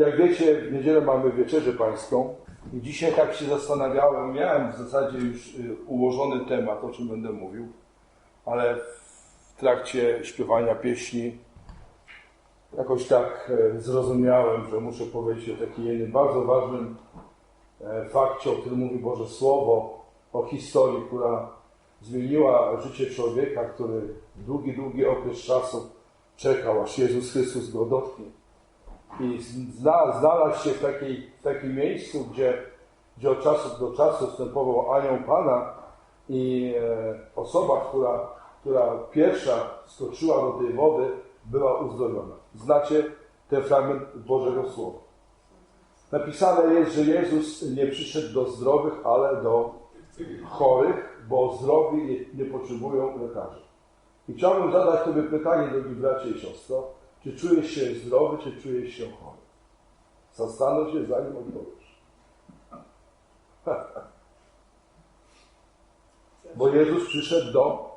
Jak wiecie, w niedzielę mamy wieczerzę pańską i dzisiaj tak się zastanawiałem, miałem w zasadzie już y, ułożony temat, o czym będę mówił, ale w trakcie śpiewania pieśni jakoś tak e, zrozumiałem, że muszę powiedzieć o takim jednym bardzo ważnym e, fakcie, o którym mówi Boże Słowo, o historii, która zmieniła życie człowieka, który długi, długi okres czasu czekał, aż Jezus Chrystus go dotknie. I zna, znalazł się w, takiej, w takim miejscu, gdzie, gdzie od czasu do czasu wstępował anioł Pana i e, osoba, która, która pierwsza skoczyła do tej wody, była uzdrowiona. Znacie ten fragment Bożego Słowa. Napisane jest, że Jezus nie przyszedł do zdrowych, ale do chorych, bo zdrowi nie, nie potrzebują lekarzy. I chciałbym zadać Tobie pytanie, drogi bracie i siostro, czy czujesz się zdrowy, czy czujesz się chory? Zastanów się, zanim odpowiesz. Bo Jezus przyszedł do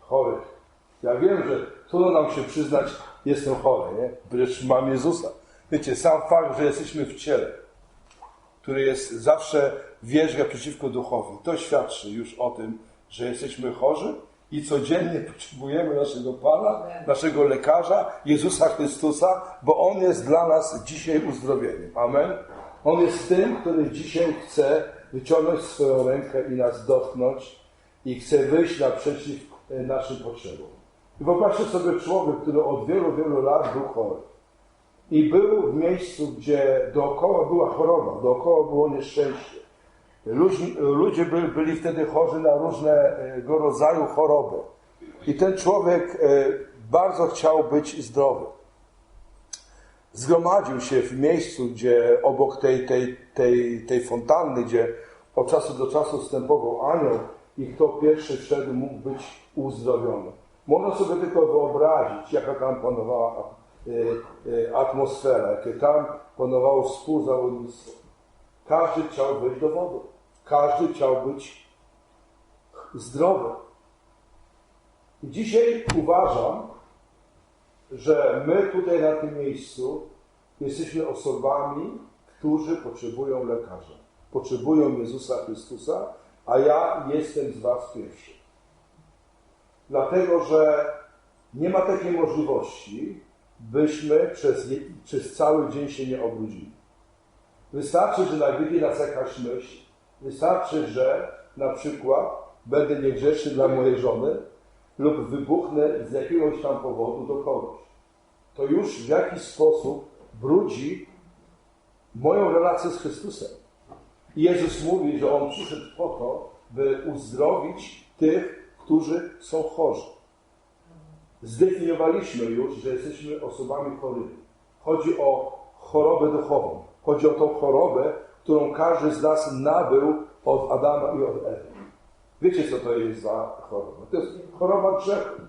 chorych. Ja wiem, że trudno nam się przyznać, jestem chory, nie? Przecież mam Jezusa. Wiecie, sam fakt, że jesteśmy w ciele, który jest zawsze wierzga przeciwko duchowi, to świadczy już o tym, że jesteśmy chorzy i codziennie potrzebujemy naszego Pana, naszego lekarza, Jezusa Chrystusa, bo On jest dla nas dzisiaj uzdrowieniem. Amen. On jest tym, który dzisiaj chce wyciągnąć swoją rękę i nas dotknąć i chce wyjść naprzeciw e, naszym potrzebom. I popatrzcie sobie człowiek, który od wielu, wielu lat był chory. I był w miejscu, gdzie dookoła była choroba, dookoła było nieszczęście. Ludzie, byli, wtedy chorzy na różnego rodzaju choroby. I ten człowiek e, bardzo chciał być zdrowy. Zgromadził się w miejscu, gdzie obok tej, tej, tej, tej fontanny, gdzie od czasu do czasu wstępował anioł i kto pierwszy wszedł mógł być uzdrowiony. Można sobie tylko wyobrazić, jaka tam panowała e, e, atmosfera, jakie tam panowało współzawodnictwo. Każdy chciał wejść do wody. Każdy chciał być zdrowy. I dzisiaj uważam, że my tutaj na tym miejscu jesteśmy osobami, którzy potrzebują lekarza. Potrzebują Jezusa Chrystusa, a ja jestem z Was pierwszy. Dlatego, że nie ma takiej możliwości, byśmy przez, przez cały dzień się nie obrudzili. Wystarczy, że nawiedzie nas jakaś myśl, wystarczy, że na przykład będę niegrzeczny dla mojej żony lub wybuchnę z jakiegoś tam powodu do kogoś. To już w jakiś sposób brudzi moją relację z Chrystusem. I Jezus mówi, że On przyszedł po to, by uzdrowić tych, którzy są chorzy. Zdefiniowaliśmy już, że jesteśmy osobami chorymi. Chodzi o chorobę duchową. Chodzi o tą chorobę, którą każdy z nas nabył od Adama i od Ewy. Wiecie, co to jest za choroba? To jest choroba grzechu.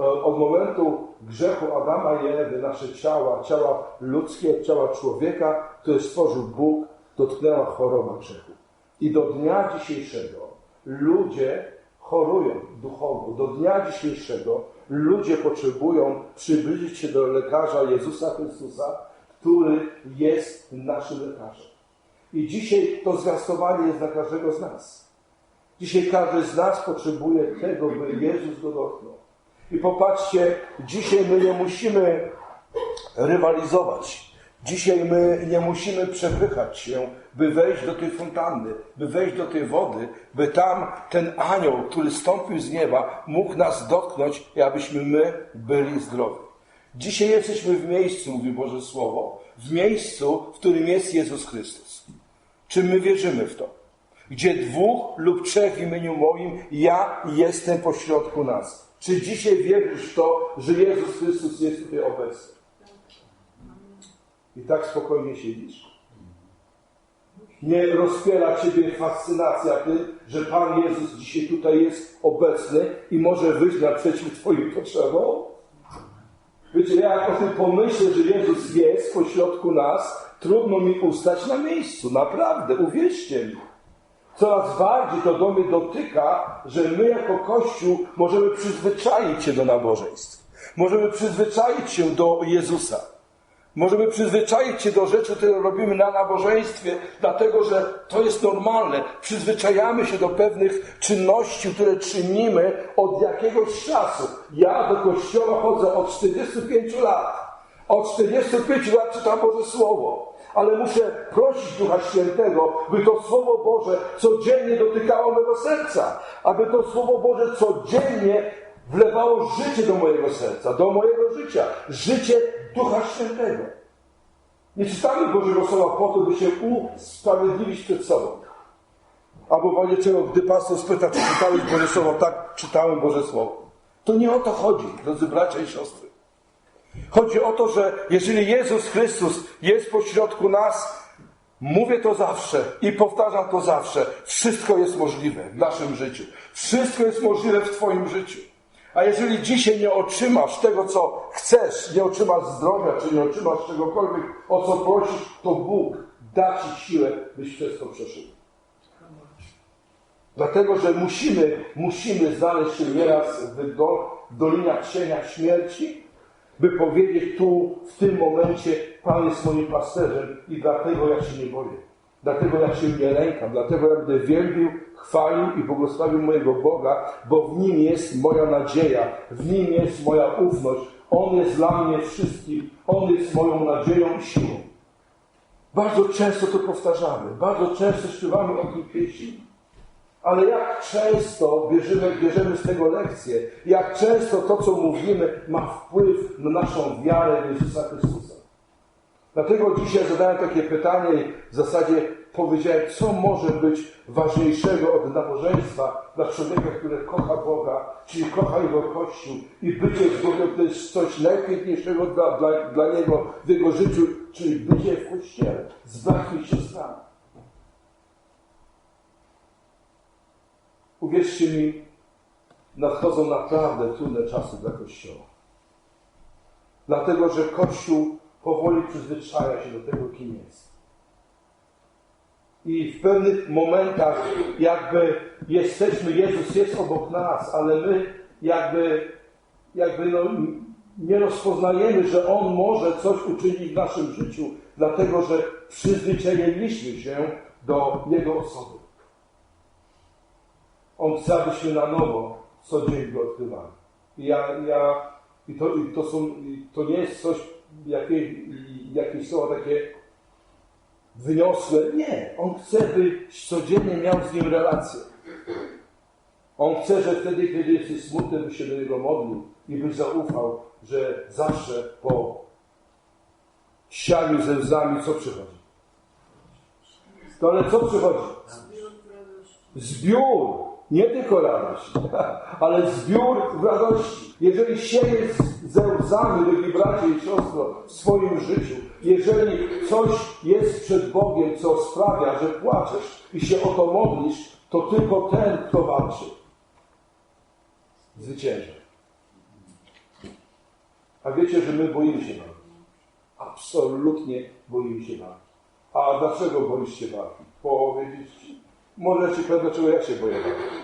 E, od momentu grzechu Adama i Ewy nasze ciała, ciała ludzkie, ciała człowieka, które stworzył Bóg, dotknęła choroba grzechu. I do dnia dzisiejszego ludzie chorują duchowo. Do dnia dzisiejszego ludzie potrzebują przybliżyć się do lekarza Jezusa Chrystusa, który jest naszym lekarzem. I dzisiaj to zwiastowanie jest dla każdego z nas. Dzisiaj każdy z nas potrzebuje tego, by Jezus go dotknął. I popatrzcie, dzisiaj my nie musimy rywalizować. Dzisiaj my nie musimy przepychać się, by wejść do tej fontanny, by wejść do tej wody, by tam ten anioł, który stąpił z nieba, mógł nas dotknąć abyśmy my byli zdrowi. Dzisiaj jesteśmy w miejscu, mówi Boże Słowo, w miejscu, w którym jest Jezus Chrystus. Czy my wierzymy w to? Gdzie dwóch lub trzech w imieniu moim, ja jestem pośrodku nas. Czy dzisiaj wierzysz w to, że Jezus Chrystus jest tutaj obecny? I tak spokojnie siedzisz? Nie rozpiera Ciebie fascynacja tym, że Pan Jezus dzisiaj tutaj jest obecny i może wyjść naprzeciw Twoim potrzebom? Wiecie, jak o tym pomyślę, że Jezus jest pośrodku nas, trudno mi ustać na miejscu. Naprawdę, uwierzcie mi. Coraz bardziej to do mnie dotyka, że my jako Kościół możemy przyzwyczaić się do nabożeństw. Możemy przyzwyczaić się do Jezusa. Możemy przyzwyczaić się do rzeczy, które robimy na nabożeństwie, dlatego że to jest normalne. Przyzwyczajamy się do pewnych czynności, które czynimy od jakiegoś czasu. Ja do kościoła chodzę od 45 lat. Od 45 lat czytam Boże Słowo. Ale muszę prosić Ducha Świętego, by to Słowo Boże codziennie dotykało mego serca. Aby to Słowo Boże codziennie wlewało życie do mojego serca, do mojego życia. Życie Ducha Świętego. Nie czytamy Bożego Słowa po to, by się usprawiedliwić przed sobą. Albo w razie czego, gdy pastor spyta, czy czytałeś Boże Słowo, tak, czytałem Boże Słowo. To nie o to chodzi, drodzy bracia i siostry. Chodzi o to, że jeżeli Jezus Chrystus jest pośrodku nas, mówię to zawsze i powtarzam to zawsze, wszystko jest możliwe w naszym życiu. Wszystko jest możliwe w Twoim życiu. A jeżeli dzisiaj nie otrzymasz tego, co chcesz, nie otrzymasz zdrowia, czy nie otrzymasz czegokolwiek, o co prosisz, to Bóg da Ci siłę, byś przez to przeszedł. Dlatego, że musimy, musimy znaleźć się nieraz w, do, dolinach cienia śmierci, by powiedzieć tu, w tym momencie, Pan jest moim pasterzem i dlatego ja się nie boję. Dlatego ja się nie lękam, dlatego ja będę wielbił, chwalił i błogosławił mojego Boga, bo w Nim jest moja nadzieja, w Nim jest moja ufność. On jest dla mnie wszystkim, On jest moją nadzieją i siłą. Bardzo często to powtarzamy, bardzo często śpiewamy o tym pieśni. Ale jak często bierzemy, bierzemy z tego lekcję, jak często to, co mówimy, ma wpływ na naszą wiarę w Jezusa Chrystusa. Dlatego dzisiaj zadałem takie pytanie w zasadzie powiedziałem, co może być ważniejszego od nabożeństwa dla człowieka, który kocha Boga, czyli kocha Jego Kościół i bycie z Bogiem to jest coś najpiękniejszego dla, dla, dla Niego w Jego życiu, czyli bycie w Kościele z braćmi i siostrami. Uwierzcie mi, nadchodzą naprawdę trudne czasy dla Kościoła. Dlatego, że Kościół powoli przyzwyczaja się do tego, kim jest. I w pewnych momentach jakby jesteśmy, Jezus jest obok nas, ale my jakby, jakby no, nie rozpoznajemy, że On może coś uczynić w naszym życiu, dlatego że przyzwyczailiśmy się do Jego osoby. On chce, abyśmy na nowo co dzień go odkrywali. I ja, ja i to, i to, są, i to nie jest coś, jakieś, jakieś słowa takie wyniosłe. Nie. On chce, byś codziennie miał z nim relację. On chce, że wtedy, kiedy jesteś smutny, byś się do niego modlił i byś zaufał, że zawsze po sianiu ze łzami co przychodzi? To ale co przychodzi? Zbiór nie tylko radość, ale zbiór radości. Jeżeli siejesz ze łzami, drogi bracie i siostro, w swoim życiu, jeżeli coś jest przed Bogiem, co sprawia, że płaczesz i się o to modlisz, to tylko ten, kto walczy, zwycięża. A wiecie, że my boimy się walki. Absolutnie boimy się walki. A dlaczego boisz się walki? Powiedzieć ci. Może ci powiem, dlaczego ja się boję walki.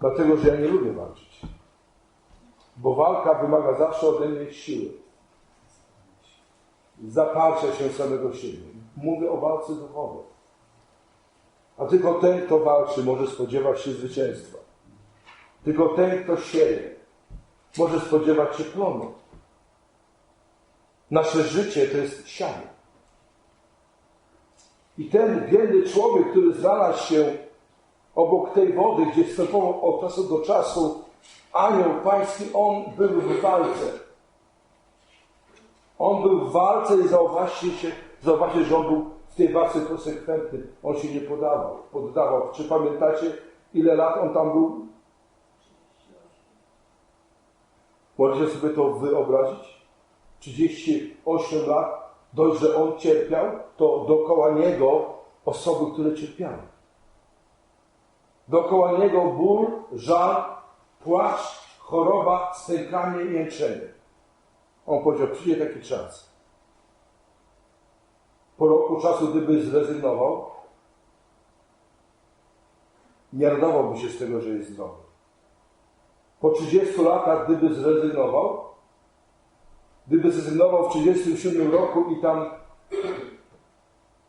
Dlatego, że ja nie lubię walczyć. Bo walka wymaga zawsze ode mnie siły. Zaparcia się samego siebie. Mówię o walce duchowej. A tylko ten, kto walczy, może spodziewać się zwycięstwa. Tylko ten, kto sieje, może spodziewać się plonu. Nasze życie to jest sianie. I ten biedny człowiek, który znalazł się obok tej wody, gdzie wstępował od czasu do czasu anioł pański, on był w walce. On był w walce i zauważcie się, zauważcie, że on był w tej walce konsekwentny. On się nie podawał, poddawał. Czy pamiętacie, ile lat on tam był? Możecie sobie to wyobrazić? 38 lat. Dość, że on cierpiał, to dookoła niego osoby, które cierpiały. Dokoła niego ból, żal, płacz, choroba, stękanie i jęczenie. On powiedział, przyjdzie taki czas. Po roku czasu, gdyby zrezygnował, nie radowałby się z tego, że jest zdrowy. Po 30 latach, gdyby zrezygnował, gdyby zrezygnował w 37 roku i tam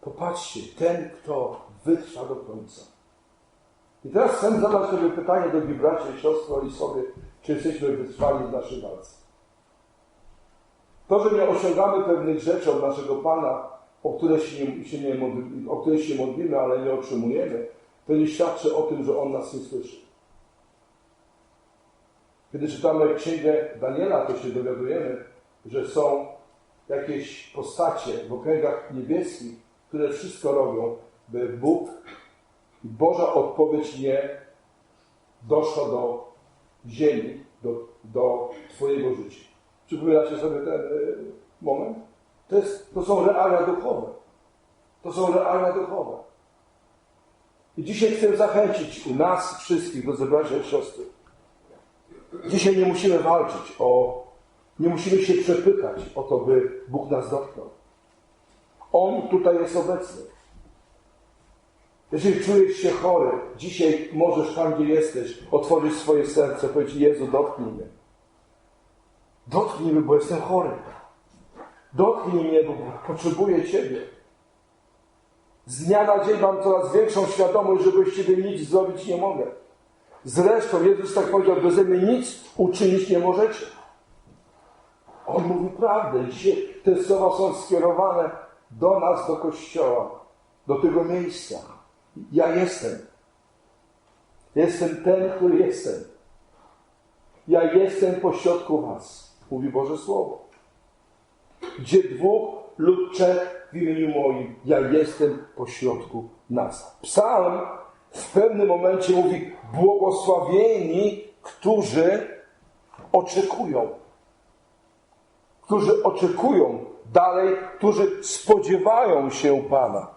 popatrzcie, ten, kto wytrwa do końca. I teraz chcę zadać sobie pytanie, drogi bracia i siostro i sobie, czy jesteśmy wytrwali w naszej walce. To, że nie osiągamy pewnych rzeczy od naszego Pana, o które się nie, się nie, o które się modlimy, ale nie otrzymujemy, to nie świadczy o tym, że On nas nie słyszy. Kiedy czytamy Księgę Daniela, to się dowiadujemy, że są jakieś postacie w okręgach niebieskich, które wszystko robią, by Bóg i Boża odpowiedź nie doszła do ziemi, do, do Twojego życia. Przypominacie sobie ten y, moment? To, jest, to są realia duchowe. To są realia duchowe. I dzisiaj chcę zachęcić nas wszystkich, do zebrania siostry. Dzisiaj nie musimy walczyć o, nie musimy się przepychać o to, by Bóg nas dotknął. On tutaj jest obecny. Jeżeli czujesz się chory, dzisiaj możesz tam, gdzie jesteś, otworzyć swoje serce, powiedzieć, Jezu, dotknij mnie. Dotknij mnie, bo jestem chory. Dotknij mnie, bo potrzebuję Ciebie. Z dnia na dzień mam coraz większą świadomość, że bez Ciebie nic zrobić nie mogę. Zresztą Jezus tak powiedział, beze mnie nic uczynić nie możecie. On mówi prawdę. Dzisiaj te słowa są skierowane do nas, do Kościoła, do tego miejsca. Ja jestem. Jestem ten, który jestem. Ja jestem pośrodku was, mówi Boże Słowo. Gdzie dwóch lub trzech w imieniu moim, ja jestem pośrodku nas. Psalm w pewnym momencie mówi, błogosławieni, którzy oczekują. Którzy oczekują dalej, którzy spodziewają się Pana.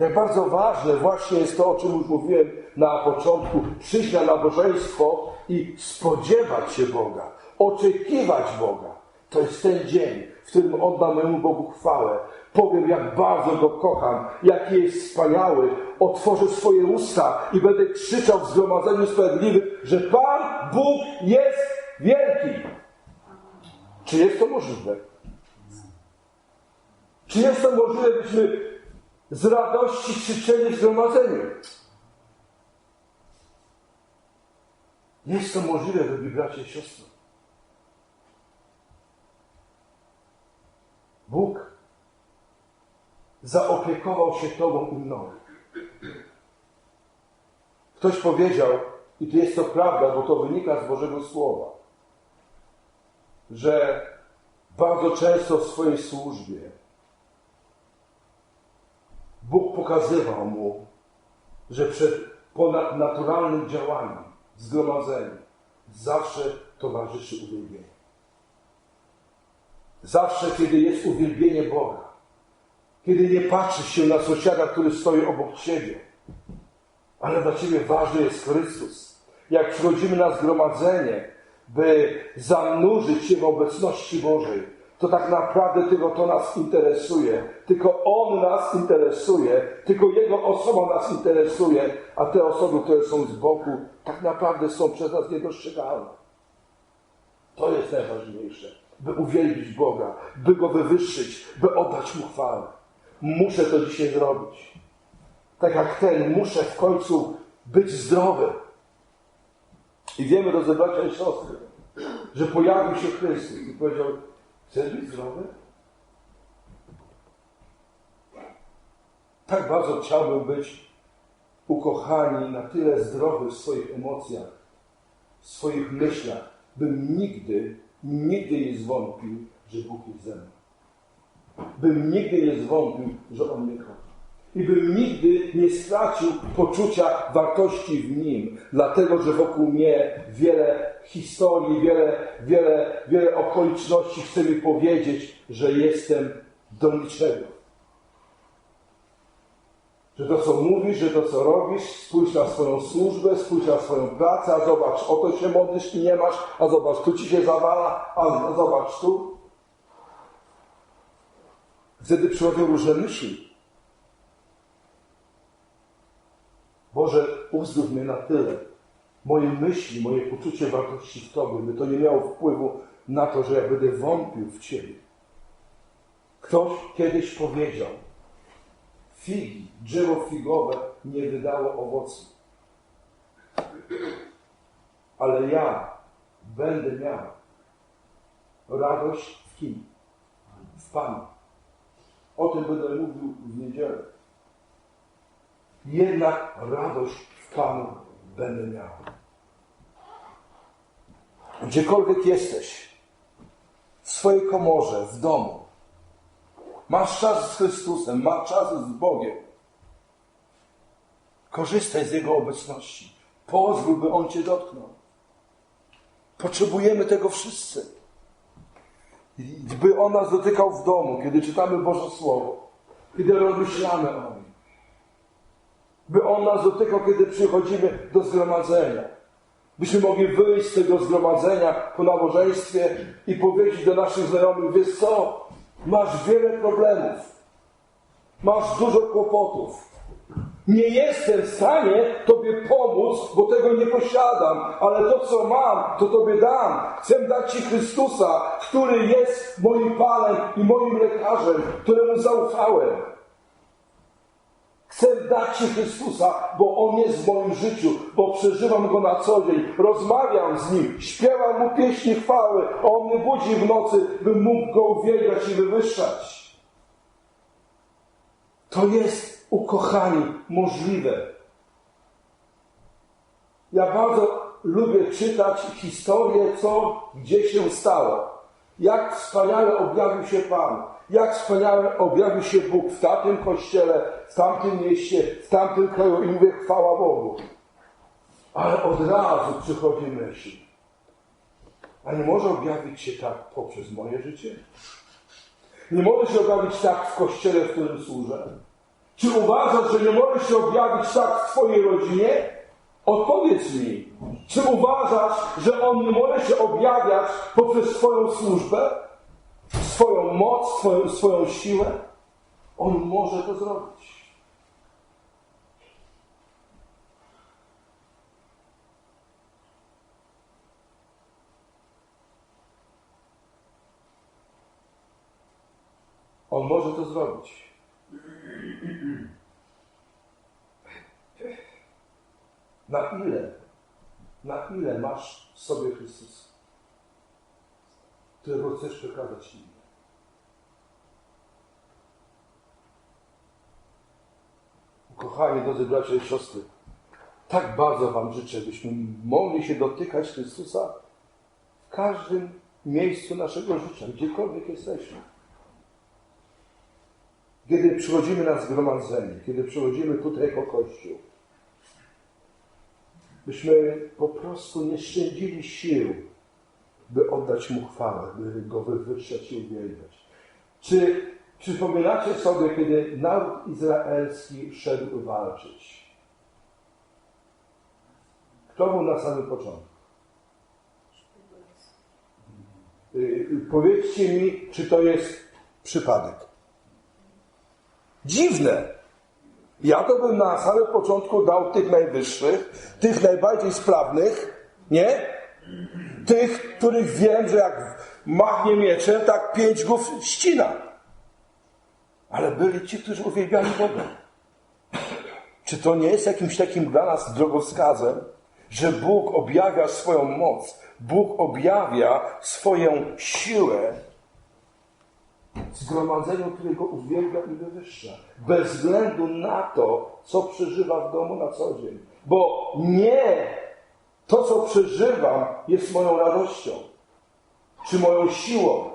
Jak bardzo ważne właśnie jest to, o czym już mówiłem na początku, przyjść na nabożeństwo i spodziewać się Boga, oczekiwać Boga. To jest ten dzień, w którym oddam mojemu Bogu chwałę. Powiem, jak bardzo Go kocham, jaki jest wspaniały. Otworzę swoje usta i będę krzyczał w zgromadzeniu sprawiedliwych, że Pan Bóg jest wielki. Czy jest to możliwe? Czy jest to możliwe, byśmy z radości krzyczeli w zgromadzeniu? Jest to możliwe, drogi bracie i siostry. Bóg zaopiekował się Tobą i mną. Ktoś powiedział, i to jest to prawda, bo to wynika z Bożego Słowa, że bardzo często w swojej służbie Bóg pokazywał mu, że przed ponadnaturalnym działaniem, zgromadzeniem, zawsze towarzyszy uwielbienie. Zawsze, kiedy jest uwielbienie Boga, kiedy nie patrzysz się na sąsiada, który stoi obok ciebie, ale dla ciebie ważny jest Chrystus. Jak przychodzimy na zgromadzenie, by zanurzyć się w obecności Bożej, to tak naprawdę tylko to nas interesuje. Tylko On nas interesuje, tylko Jego osoba nas interesuje, a te osoby, które są z boku, tak naprawdę są przez nas niedostrzegalne. To jest najważniejsze, by uwielbić Boga, by Go wywyższyć, by oddać Mu chwałę. Muszę to dzisiaj zrobić. Tak jak ten, muszę w końcu być zdrowy. I wiemy, do zebrania siostry, że pojawił się Chrystus i powiedział, chcesz być zdrowy? Tak bardzo chciałbym być ukochani, na tyle zdrowy w swoich emocjach, w swoich myślach, bym nigdy, nigdy nie zwątpił, że Bóg jest ze mną. Bym nigdy nie zwątpił, że On mnie kocha i bym nigdy nie stracił poczucia wartości w nim, dlatego że wokół mnie wiele historii, wiele, wiele, wiele okoliczności chce mi powiedzieć, że jestem do niczego. Że to, co mówisz, że to, co robisz, spójrz na swoją służbę, spójrz na swoją pracę, a zobacz, oto się modlisz i nie masz, a zobacz, tu ci się zawala, a zobacz tu. Wtedy przychodzą różne myśli. Boże, uzdrów mnie na tyle. Moje myśli, moje poczucie wartości w Tobie, by to nie miało wpływu na to, że ja będę wątpił w Ciebie. Ktoś kiedyś powiedział, figi, drzewo figowe nie wydało owocu. Ale ja będę miał radość w kim? W Panu. O tym będę mówił w niedzielę. Jednak radość w Panu będę miał. Gdziekolwiek jesteś, w swojej komorze, w domu, masz czas z Chrystusem, masz czas z Bogiem. Korzystaj z Jego obecności. Pozwól, by On Cię dotknął. Potrzebujemy tego wszyscy. By On nas dotykał w domu, kiedy czytamy Boże Słowo, kiedy rozmyślamy o Nim. By On nas dotykał, kiedy przychodzimy do zgromadzenia. Byśmy mogli wyjść z tego zgromadzenia po nabożeństwie i powiedzieć do naszych znajomych, wiesz co, masz wiele problemów, masz dużo kłopotów. Nie jestem w stanie Tobie pomóc, bo tego nie posiadam, ale to, co mam, to Tobie dam. Chcę dać Ci Chrystusa, który jest moim Panem i moim lekarzem, któremu zaufałem. Chcę dać Ci Chrystusa, bo On jest w moim życiu, bo przeżywam Go na co dzień, rozmawiam z Nim, śpiewam Mu pieśni chwały, a On mnie budzi w nocy, bym mógł Go uwielbiać i wywyższać. To jest, ukochani, możliwe. Ja bardzo lubię czytać historię, co gdzie się stało. Jak wspaniale objawił się Pan. Jak wspaniale objawił się Bóg w tamtym kościele, w tamtym mieście, w tamtym kraju i mówię chwała Bogu. Ale od razu przychodzi myśl. A nie może objawić się tak poprzez moje życie? Nie może się objawić tak w kościele, w którym służę? Czy uważasz, że nie może się objawić tak w Twojej rodzinie? Odpowiedz mi, czy uważasz, że On nie może się objawiać poprzez Twoją służbę, swoją moc, swoją, swoją siłę? On może to zrobić. On może to zrobić. Na ile, na ile masz w sobie Chrystusa, którego chcesz przekazać innym? Kochani, drodzy bracia i siostry, tak bardzo Wam życzę, byśmy mogli się dotykać Chrystusa w każdym miejscu naszego życia, gdziekolwiek jesteśmy. Kiedy przychodzimy na zgromadzenie, kiedy przychodzimy tutaj jako Kościół, byśmy po prostu nie szczędzili sił, by oddać Mu chwałę, by Go wywyższać i uwielbiać. Czy przypominacie sobie, kiedy naród izraelski szedł walczyć? Kto był na samym początku? Y, Powiedzcie mi, czy to jest przypadek. Dziwne. Ja to bym na samym początku dał tych najwyższych, tych najbardziej sprawnych, nie? Tych, których wiem, że jak machnie mieczem, tak pięć głów ścina. Ale byli ci, którzy uwielbiali Boga. Czy to nie jest jakimś takim dla nas drogowskazem, że Bóg objawia swoją moc, Bóg objawia swoją siłę zgromadzeniu, którego uwielbia i wywyższa. Bez względu na to, co przeżywa w domu na co dzień. Bo nie to, co przeżywam, jest moją radością, czy moją siłą.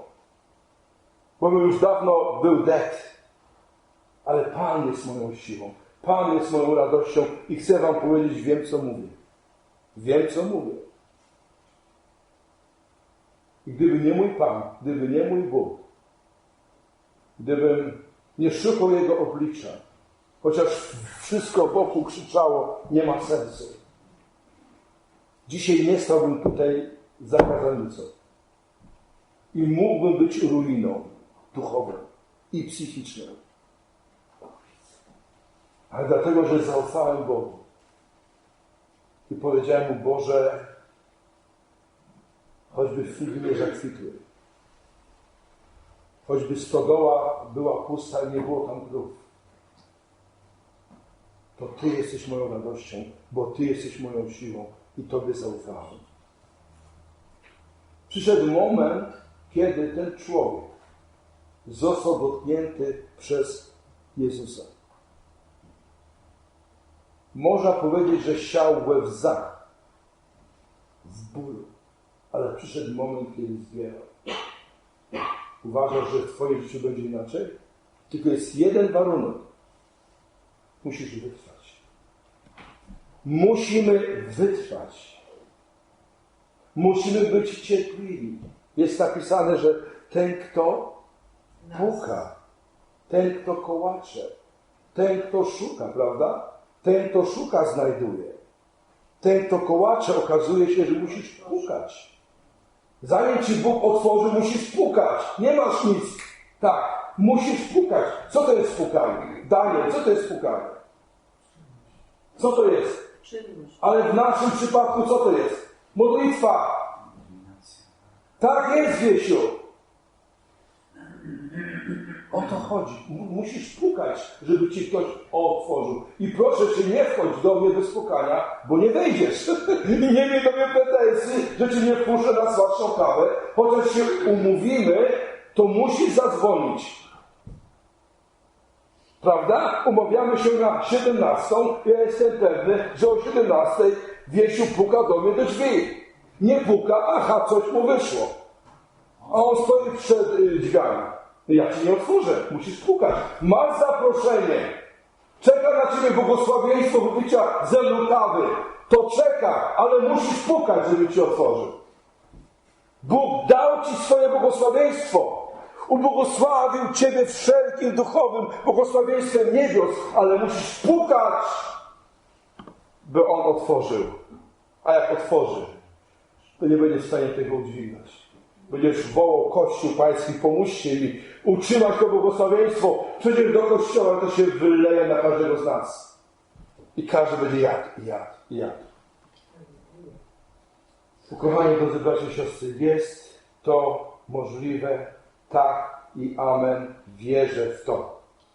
Bo już dawno był dead. Ale Pan jest moją siłą. Pan jest moją radością i chcę Wam powiedzieć, wiem, co mówię. Wiem, co mówię. I gdyby nie mój Pan, gdyby nie mój Bóg, gdybym nie szukał Jego oblicza, chociaż wszystko wokół krzyczało, nie ma sensu. Dzisiaj nie stałbym tutaj za kazanicą i mógłbym być ruiną duchową i psychiczną. Ale dlatego, że zaufałem Bogu i powiedziałem Mu, Boże, choćby figi zakwitły, choćby stodoła była pusta i nie było tam krów, to Ty jesteś moją radością, bo Ty jesteś moją siłą i Tobie zaufałem. Przyszedł moment, kiedy ten człowiek został dotknięty przez Jezusa. Można powiedzieć, że siał we łzach, w bólu, ale przyszedł moment, kiedy zbierał. Uważasz, że w Twoim życiu będzie inaczej? Tylko jest jeden warunek. Musisz wytrwać. Musimy wytrwać. Musimy być cierpliwi. Jest napisane, że ten, kto puka, ten, kto kołacze, ten, kto szuka, prawda? Ten, kto szuka, znajduje. Ten, kto kołacze, okazuje się, że musisz pukać. Zanim ci Bóg otworzy, musisz pukać. Nie masz nic. Tak, musisz pukać. Co to jest pukanie? Daniel, co to jest pukanie? Co to jest? Ale w naszym przypadku co to jest? Modlitwa. Tak jest, Wiesiu. O to chodzi. Musisz pukać, żeby ci ktoś otworzył. I proszę cię, nie wchodź do mnie bez pukania, bo nie wejdziesz. I nie miej do mnie pretensji, że cię nie wpuszczę na słabszą kawę. Chociaż się umówimy, to musisz zadzwonić. Prawda? Umawiamy się na 17. Ja jestem pewny, że o 17 Wiesiu puka do mnie do drzwi. Nie puka, aha, coś mu wyszło. A on stoi przed y, drzwiami. No Ja ci nie otworzę, musisz pukać. Masz zaproszenie. Czeka na ciebie błogosławieństwo wypicia ze mną kawy. To czeka, ale musisz pukać, żeby ci otworzył. Bóg dał ci swoje błogosławieństwo. Ubłogosławił ciebie wszelkim duchowym błogosławieństwem niebios, ale musisz pukać, by On otworzył. A jak otworzy, to nie będziesz w stanie tego udźwignąć. Będziesz wołał Kościół Pański, pomóżcie mi utrzymać to błogosławieństwo. Przecież do Kościoła to się wyleje na każdego z nas. I każdy będzie jadł, i jadł, i jadł. Ukochani drodzy bracia i siostry, jest to możliwe, tak i amen, wierzę w to.